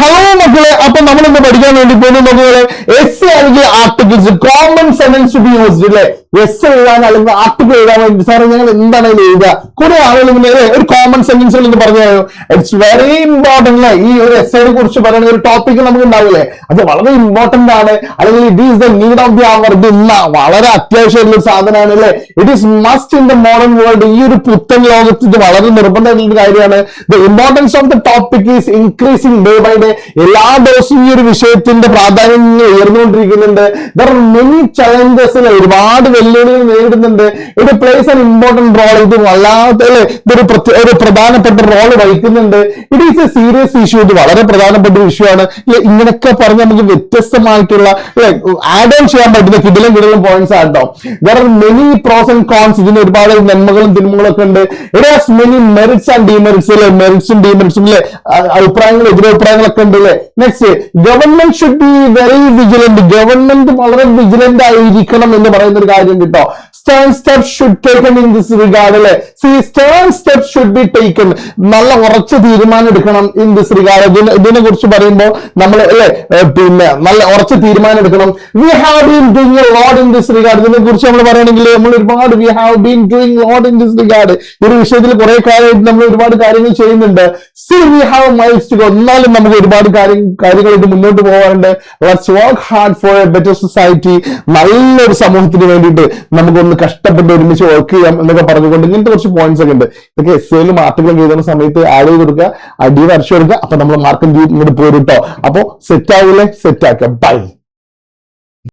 Hello മക്കളെ അപ്പൊ നമ്മൾ ഇന്ന് പഠിക്കാൻ വേണ്ടി പോകുന്നത് മക്കളെ. എസ് അല്ലെങ്കിൽ articles common sentence to be used അല്ലേ എസ് എഴുതാൻ അല്ലെങ്കിൽ ആർട്ടിക്കിൾ എഴുതാൻ വേണ്ടി. സാറേ ഞങ്ങൾ എന്താണ് എഴുതുക? കുറെ ആളുകൾ ഒരു കോമൺ സെന്റൻസുകൾ എന്ന് പറഞ്ഞു ഇറ്റ്സ് വെരി ഇമ്പോർട്ടന്റ് അല്ലേ? ഈ ഒരു എസ്സേനെ കുറിച്ച് പറയുന്ന ഒരു ടോപ്പിക് നമുക്ക് ഉണ്ടാവില്ലേ അത് വളരെ ഇമ്പോർട്ടന്റ് ആണ്. അല്ലെങ്കിൽ it is the need of the hour ഇന്ന വളരെ അത്യാവശ്യമുള്ള ഒരു സാധനമാണ് അല്ലേ? It is must in the modern world ഈ ഒരു പുത്തൻ ലോകത്ത് ഇത് വളരെ നിർബന്ധമായിട്ടുള്ള കാര്യമാണ്. The importance of the topic is increasing day by day എല്ലാ ദിവസവും ഈ ഒരു വിഷയത്തിന്റെ പ്രാധാന്യം ഉയർന്നുകൊണ്ടിരിക്കുന്നുണ്ട്. ദർ മെനി ചലഞ്ചസ് ഒരുപാട് വെല്ലുവിളികൾ നേരിടുന്നുണ്ട്. ഇത് പ്ലേസ് ആൻ ഇമ്പോർട്ടന്റ് റോൾ ഇത് വല്ലാത്ത ഇതൊരു ഒരു പ്രധാനപ്പെട്ട റോൾ വഹിക്കുന്നുണ്ട്. It is a serious issue ഇത് വളരെ പ്രധാനപ്പെട്ട ഒരു ഇഷ്യൂ ആണ്. ഇങ്ങനെയൊക്കെ പറഞ്ഞ് നമുക്ക് വ്യത്യസ്തമായിട്ടുള്ള ആഡ് ഓൺ ചെയ്യാൻ പറ്റുന്ന കിടിലും കിടിലും പോയിന്റ്സ് ആണ് there are many pros and cons ഇതിന് ഒരുപാട് നന്മകളും തിന്മകളും ഒക്കെ ഉണ്ട്. It has many merits and demerits അല്ലെ? മെറിറ്റ്സും ഡിമെറിറ്റ്സും അല്ലെ? അഭിപ്രായങ്ങൾ എതിരഭിപ്രായങ്ങളൊക്കെ ഉണ്ട് അല്ലെ? Next government should be very vigilant government വളരെ വിജിലന്റ് ആയിരിക്കണം എന്ന് പറയുന്ന ഒരു കാര്യം കേട്ടോ stern steps should taken in this regard അല്ലെ? See stern steps should be taken നല്ല ഉറച്ച തീരുമാനം എടുക്കണം ഇൻ ദിസ് റിഗാർഡ് ഇതിനെ കുറിച്ച് പറയുമ്പോൾ നമ്മൾ അല്ലെ? പിന്നെ നല്ല ഉറച്ച തീരുമാനം എടുക്കണം. We have been doing a lot in this regard ഇതിനെ കുറിച്ച് നമ്മൾ പറയുകയാണെങ്കിൽ നമ്മൾ ഒരുപാട് have been doing lot in this regard ഈ ഒരു വിഷയത്തിൽ കുറെ കാര്യമായിട്ട് നമ്മൾ ഒരുപാട് കാര്യങ്ങൾ ചെയ്യുന്നുണ്ട്. See we have miles to go. എന്നാലും നമുക്ക് ഒരുപാട് കാര്യം കാര്യങ്ങളായിട്ട് മുന്നോട്ട് പോകാറുണ്ട് let's work hard for a better society നല്ലൊരു സമൂഹത്തിന് വേണ്ടിയിട്ട് നമുക്കൊന്ന് കഷ്ടപ്പെട്ട് ഒരുമിച്ച് വർക്ക് ചെയ്യാം എന്നൊക്കെ പറഞ്ഞുകൊണ്ട് ഇങ്ങനത്തെ കുറച്ച് പോയിന്റ്സ് ഒക്കെ ഉണ്ട്. ഇതൊക്കെ എസ് എയിലും ആർട്ടിക്കലും എഴുതുന്ന സമയത്ത് ആഡ് ചെയ്ത് കൊടുക്കുക അടി വരച്ചു കൊടുക്കുക. അപ്പൊ നമ്മൾ മാർക്കും ഇങ്ങോട്ട് പോരും കേട്ടോ അപ്പൊ സെറ്റ് ആവില്ലേ സെറ്റ് ആക്കുക ബൈ